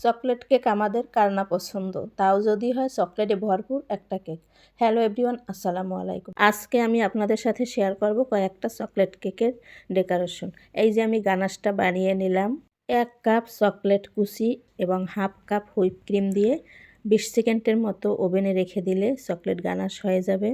Chocolate cake আমাদের কার না পছন্দ? তাও যদি হয় চকলেটে ভরপুর একটা কেক। হ্যালো এভরিওয়ান, আসসালামু আলাইকুম। আজকে আমি আপনাদের সাথে শেয়ার করব কয়েকটা চকলেট কেকের ডেকোরেশন। এই যে আমি গানাশটা বানিয়ে নিলাম। এক কাপ চকলেট কুচি এবং হাফ কাপ হুইপ ক্রিম দিয়ে বিশ সেকেন্ডের মতো ওভেনে রেখে দিলে চকলেট গানাশ হয়ে যাবে।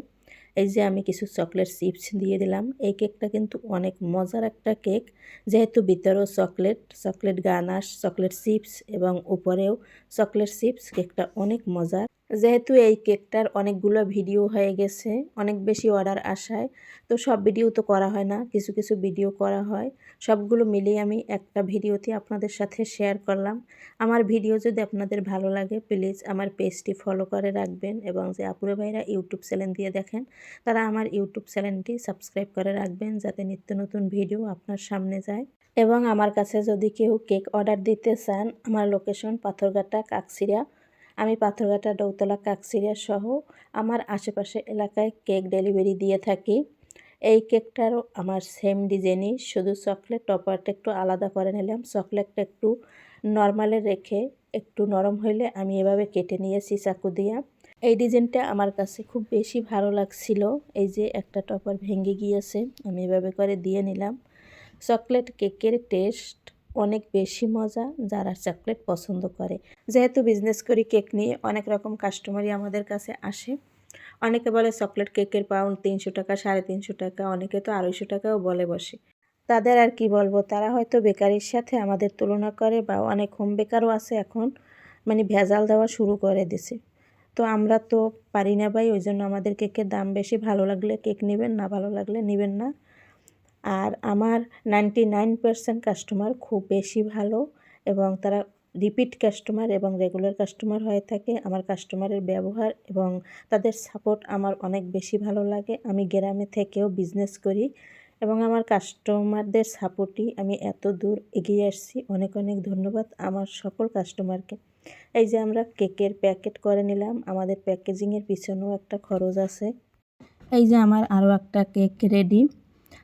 এই যে আমি কিছু চকলেট চিপস দিয়ে দিলাম। এই কেকটা কিন্তু অনেক মজার একটা কেক। যেহেতু ভিতরেও chocolate chocolate ganache, chocolate chips এবং উপরেও চকলেট চিপস, কেকটা অনেক মজার। যেহেতু এই কেকটার অনেকগুলো ভিডিও হয়ে গেছে, অনেক বেশি অর্ডার আসায়, তো সব ভিডিও তো করা হয় না, কিছু কিছু ভিডিও করা হয়। সবগুলো মিলিয়ে আমি একটা ভিডিওতে আপনাদের সাথে শেয়ার করলাম। আমার ভিডিও যদি আপনাদের ভালো লাগে প্লিজ আমার পেজটি ফলো করে রাখবেন এবং যে আপুরে ভাইরা ইউটিউব চ্যানেল দিয়ে দেখেন, তারা আমার ইউটিউব চ্যানেলটি সাবস্ক্রাইব করে রাখবেন যাতে নিত্য নতুন ভিডিও আপনার সামনে যায়। এবং আমার কাছে যদি কেউ কেক অর্ডার দিতে চান, আমার লোকেশন পাথরঘাটা কাকসিরা আমি পাথরঘাটা ডৌতলা কাকসিরিয়া সহ আমার আশেপাশে এলাকায় কেক ডেলিভারি দিয়ে থাকি। এই কেকটারও আমার সেম ডিজাইনই, শুধু চকলেট টপারটা একটু আলাদা করে নিলাম। চকলেটটা একটু নর্মালে রেখে একটু নরম হইলে আমি এভাবে কেটে নিয়েছি চাকু দিয়া। এই ডিজাইনটা আমার কাছে খুব বেশি ভালো লাগছিল। এই যে একটা টপার ভেঙে গিয়েছে, আমি এভাবে করে দিয়ে নিলাম। চকলেট কেকের টেস্ট অনেক বেশি মজা যারা চকলেট পছন্দ করে। যেহেতু বিজনেস করি কেক নিয়ে, অনেক রকম কাস্টমারই আমাদের কাছে আসে। অনেকে বলে চকলেট কেকের পাউন্ড তিনশো টাকা, সাড়ে তিনশো টাকা, অনেকে তো আড়াইশো টাকাও বলে বসে। তাদের আর কি বলব, তারা হয়তো বেকারির সাথে আমাদের তুলনা করে বা অনেক হোম বেকারও আছে এখন মানে ভেজাল দেওয়া শুরু করে দিছে। তো আমরা তো পারি না ভাই ওই জন্য আমাদের কেকের দাম বেশি, ভালো লাগলে কেক নেবেন, না ভালো লাগলে নেবেন না। আর আমার নাইনটি নাইন পারসেন্ট কাস্টমার খুব বেশি ভালো এবং তারা রিপিট কাস্টমার এবং রেগুলার কাস্টমার হয়ে থাকে, আমার কাস্টমারের ব্যবহার এবং তাদের সাপোর্ট আমার অনেক বেশি ভালো লাগে। আমি গ্রামে থেকেও বিজনেস করি এবং আমার কাস্টমারদের সাপোর্টই আমি এত দূর এগিয়ে আসছি। অনেক অনেক ধন্যবাদ আমার সকল কাস্টমারকে। এই যে আমরা কেকের প্যাকেট করে নিলাম, আমাদের প্যাকেজিংয়ের পিছনেও একটা খরচ আছে। এই যে আমার আরও একটা কেক রেডি।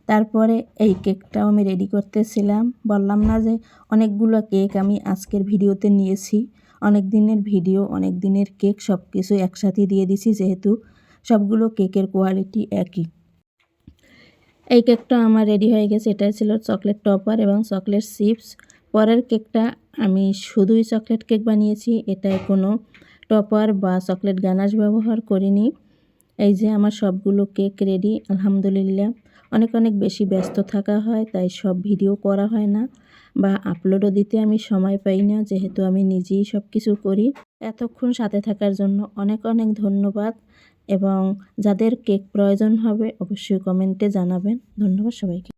তারপরে এই কেকটাও আমি রেডি করতেছিলাম। বললাম না যে অনেকগুলো কেক আমি আজকের ভিডিওতে নিয়েছি। অনেক দিনের ভিডিও অনেক দিনের কেক সব কিছু একসাথে দিয়ে দিছি যেহেতু সবগুলো কেকের কোয়ালিটি একই। এই কেকটা আমার রেডি হয়ে গেছে। এটা ছিল চকলেট টপার এবং চকলেট চিপস পরের কেকটা আমি শুধুই চকলেট কেক বানিয়েছি। এটায় কোনো টপার বা চকলেট গানাশ ব্যবহার করিনি। এই যে আমার সবগুলো কেক রেডি আলহামদুলিল্লাহ। অনেক অনেক বেশি ব্যস্ত থাকা হয়, তাই সব ভিডিও করা হয় না বা আপলোডও দিতে আমি সময় পাই না, যেহেতু আমি নিজেই সব কিছু করি। এতক্ষণ সাথে থাকার জন্য অনেক অনেক ধন্যবাদ এবং যাদের কেক প্রয়োজন হবে অবশ্যই কমেন্টে জানাবেন। ধন্যবাদ সবাইকে।